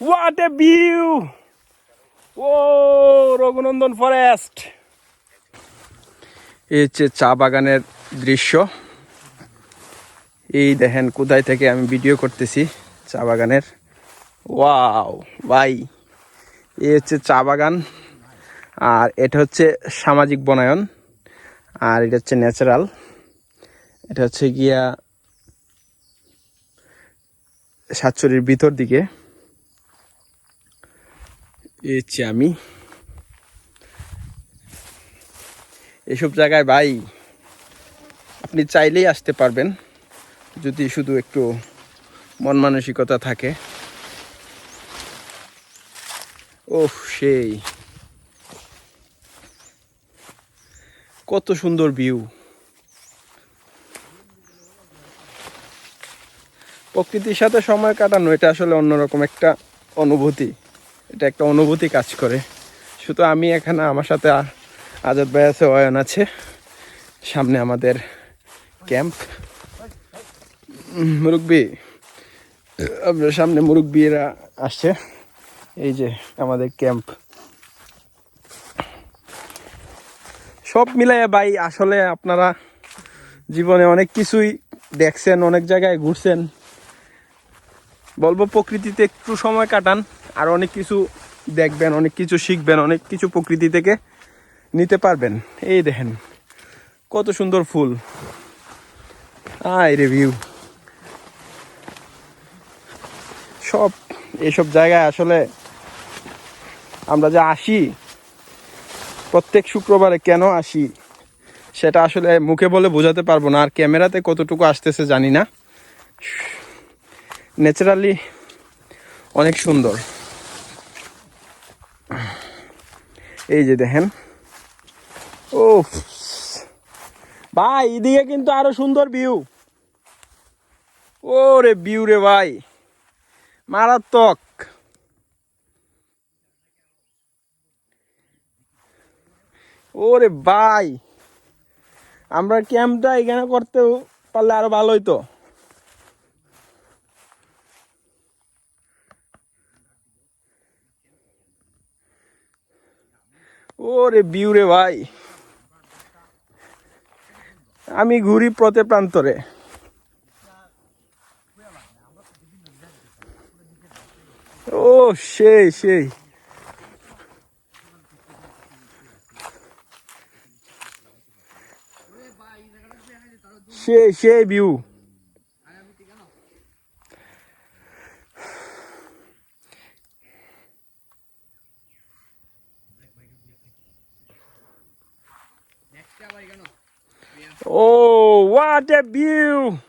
What a view ও Raghunandan forest এই হচ্ছে চা বাগানের দৃশ্য। এই দেখেন কোথায় থেকে আমি ভিডিও করতেছি চা বাগানের। ওয়াও ভাই, এই হচ্ছে চা বাগান। আর এটা হচ্ছে সামাজিক বনায়ন। আর এটা হচ্ছে ন্যাচারাল এটা হচ্ছে গিয়া সাতচুরির ভিতর দিকে। এই আমি। এসব জায়গায় ভাই, আপনি চাইলেই আসতে পারবেন, যদি শুধু একটু মন মানসিকতা থাকে। ওহ, সেই। কত সুন্দর ভিউ। প্রকৃতির সাথে সময় কাটানো, এটা আসলে অন্যরকম একটা অনুভূতি। এটা একটা অনুভূতি কাজ করে। শুধু আমি এখানে, আমার সাথে আজাদ ভাই আছে, অয়ন আছে। সামনে আমাদের ক্যাম্প। মুরব্বী আপনার সামনে মুরব্বীরা আসছে। এই যে আমাদের ক্যাম্প। সব মিলাইয়া ভাই, আসলে আপনারা জীবনে অনেক কিছুই দেখছেন, অনেক জায়গায় ঘুরছেন। বলব প্রকৃতিতে একটু সময় কাটান। আর অনেক কিছু দেখবেন, অনেক কিছু শিখবেন, অনেক কিছু প্রকৃতি থেকে নিতে পারবেন। এই দেখেন, কত সুন্দর ফুল। আয় রিভিউ সব এইসব জায়গায় আসলে আমরা যে আসি, প্রত্যেক শুক্রবারে কেন আসি, সেটা আসলে মুখে বলে বোঝাতে পারব না। আর ক্যামেরাতে কতটুকু আসতেছে জানি না। ন্যাচারালি অনেক সুন্দর। এই যে দেখেন। ও ভাই, এদিকে কিন্তু আরও সুন্দর ভিউ। ও রে ভিউ রে ভাই। মারাত্মক। ওরে ভাই। আমরা ক্যাম্পটা এখানে করতে পারলে আরও ভালো হইতো। ওরে বিউ রে ভাই। আমি ঘুরি প্রতে প্রান্তরে। ও সেই সেই। সেই সেই view Oh, what a view!